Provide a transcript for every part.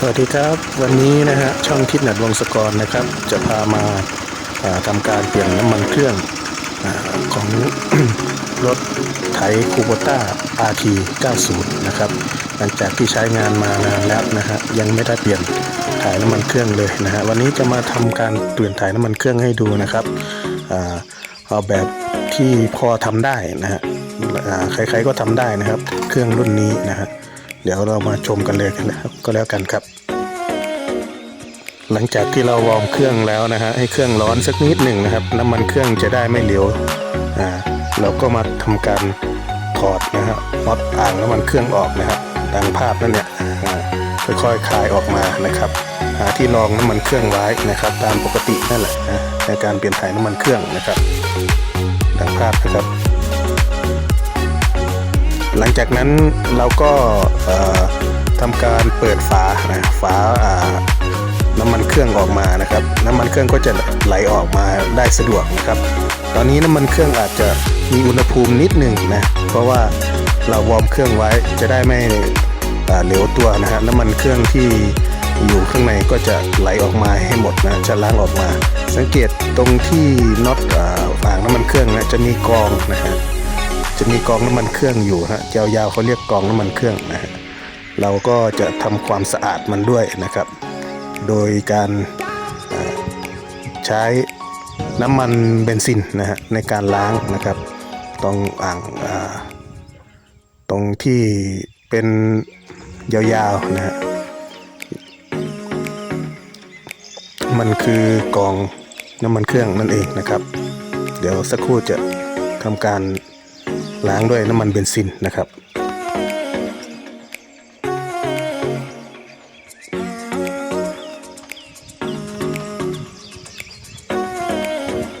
สวัสดีครับ วันนี้นะฮะช่องคิดหนัดวงศกรนะครับ จะพามาาทำการเปลี่ยนน้ำมันเครื่องอของรถไถคูโบต้า RT 90 นะครับ หลังจากที่ใช้งานมานานแล้วนะฮะยังไม่ได้เปลี่ยนถ่ายน้ำมันเครื่องเลยนะฮะวันนี้จะมาทำการเปลี่ยนถ่ายน้ำมันเครื่องให้ดูนะครับเอาแบบที่พอทำได้นะฮะใครๆก็ทำได้นะครับ เครื่องรุ่นนี้นะฮะ เดี๋ยวเรามาชมกันเลยกันนะครับก็แล้วกันครับ หลังจากที่เราวอร์มเครื่องแล้วนะฮะให้เครื่องร้อนสักนิดหนึ่งนะครับ น้ำมันเครื่องจะได้ไม่เหลวอ่าเราก็มาทำการถอดนะฮะน็อตอ่างน้ำมันเครื่องออกนะครับดังภาพนั่นเนี่ยค่อยๆคลายออกมานะครับ หาที่รองน้ำมันเครื่องไว้นะครับ ตามปกตินั่นแหละนะในการเปลี่ยนถ่ายน้ำมันเครื่องนะครับ ดังภาพนะครับ หลังจากนั้นเราก็ทำการเปิดฝานะฝาน้ำมันเครื่องออกมานะครับ น้ำมันเครื่องก็จะไหลออกมาได้สะดวกนะครับ ตอนนี้น้ำมันเครื่องอาจจะมีอุณหภูมินิดหนึ่งนะเพราะว่าเราวอร์มเครื่องไว้จะได้ไม่เหลวตัวนะฮะน้ำมันเครื่องที่อยู่ข้างในก็จะไหลออกมาให้หมดนะจะล้างออกมา สังเกตตรงที่น็อตฝางน้ำมันเครื่องนะจะมีกองนะฮะ จะมีกองน้ำมันเครื่องอยู่ฮะยาวๆเขาเรียกกองน้ำมันเครื่องนะฮะเราก็จะทำความสะอาดมันด้วยนะครับ โดยการใช้น้ำมันเบนซินนะฮะในการล้างนะครับตรงอ่างตรงที่เป็นยาวๆนะฮะมันคือกองน้ำมันเครื่องนั่นเองนะครับ เดี๋ยวสักครู่จะทำการ ล้างด้วยน้ำมันเบนซินนะครับ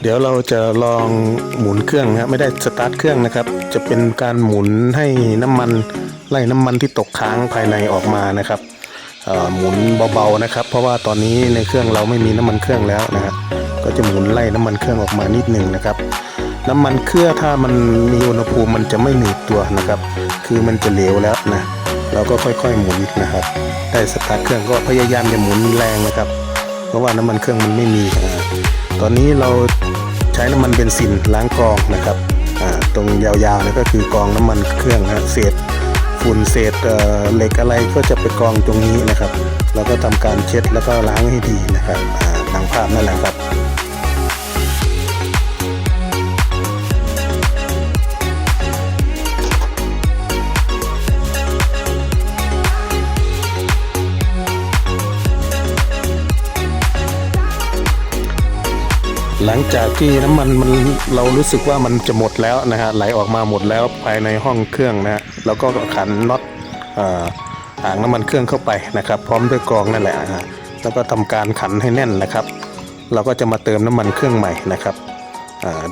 เดี๋ยวเราจะลองหมุนเครื่องนะครับไม่ได้สตาร์ทเครื่องนะครับ จะเป็นการหมุนให้น้ำมันไล่น้ำมันที่ตกค้างภายในออกมานะครับหมุนเบาๆนะครับ เพราะว่าตอนนี้ในเครื่องเราไม่มีน้ำมันเครื่องแล้วนะฮะก็จะหมุนไล่น้ำมันเครื่องออกมานิดหนึ่งนะครับ น้ำมันเครื่องถ้ามันมีอุณหภูมิมันจะไม่หนืดตัวนะครับ คือมันจะเหลวแล้วนะเราก็ค่อยๆหมุนนะครับได้สตาร์ทเครื่องก็พยายามอย่าหมุนแรงนะครับ เพราะว่าน้ำมันเครื่องมันไม่มีตอนนี้เราใช้น้ำมันเบนซินล้างกรองนะครับตรงยาวๆนี่ก็คือกองน้ำมันเครื่องนะเศษฝุ่นเศษเหล็กอะไรก็จะไปกองตรงนี้นะครับเราก็ทำการเช็ดแล้วก็ล้างให้ดีนะครับ หลังจากที่น้ำมันมันเรารู้สึกว่ามันจะหมดแล้วนะฮะไหลออกมาหมดแล้วภายในห้องเครื่องนะฮะเราก็ขันน็อตอ่างน้ำมันเครื่องเข้าไปนะครับ พร้อมด้วยกรองนั่นแหละนะฮะแล้วก็ทำการขันให้แน่นนะครับ เราก็จะมาเติมน้ำมันเครื่องใหม่นะครับ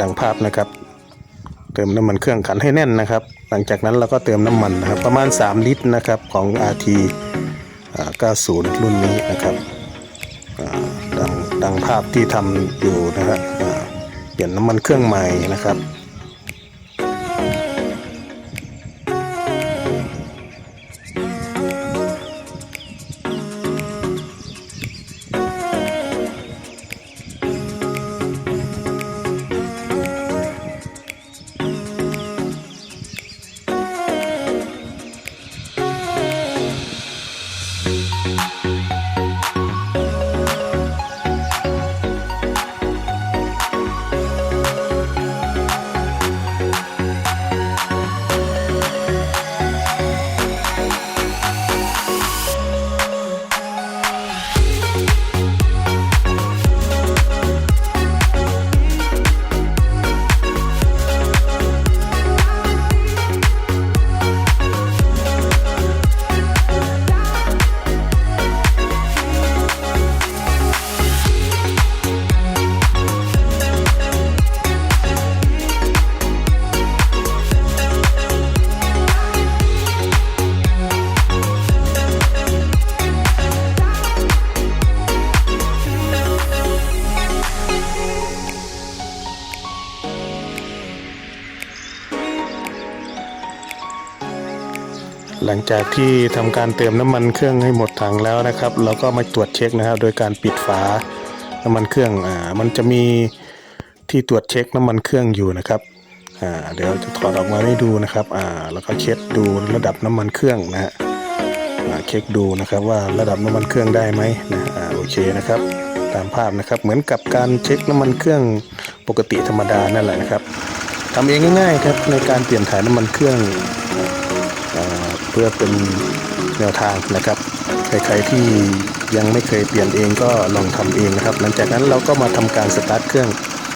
ดังภาพนะครับ เติมน้ำมันเครื่องขันให้แน่นนะครับ หลังจากนั้นเราก็เติมน้ำมันนะครับประมาณ 3 ลิตรนะครับของ RT 90 รุ่นนี้นะครับ ดังดังภาพที่ทำอยู่นะครับเปลี่ยนน้ำมันเครื่องใหม่นะครับ หลังจากที่ทำการเติมน้ำมันเครื่องให้หมดถังแล้วนะครับ เราก็มาตรวจเช็คนะครับ โดยการปิดฝาน้ำมันเครื่องอ่ามันจะมีที่ตรวจเช็คน้ำมันเครื่องอยู่นะครับอ่าเดี๋ยวจะถอดออกมาให้ดูนะครับอ่าแล้วก็เช็คดูระดับน้ำมันเครื่องนะฮะอ่าเช็คดูนะครับว่าระดับน้ำมันเครื่องได้ไหมนะอ่าโอเคนะครับ ตามภาพนะครับเหมือนกับการเช็คน้ำมันเครื่องปกติธรรมดานั่นแหละนะครับทำเองง่ายๆครับในการเปลี่ยนถ่ายน้ำมันเครื่อง เพื่อเป็นแนวทางนะครับ ใครๆที่ยังไม่เคยเปลี่ยนเองก็ลองทำเองนะครับ หลังจากนั้นเราก็มาทำการสตาร์ทเครื่อง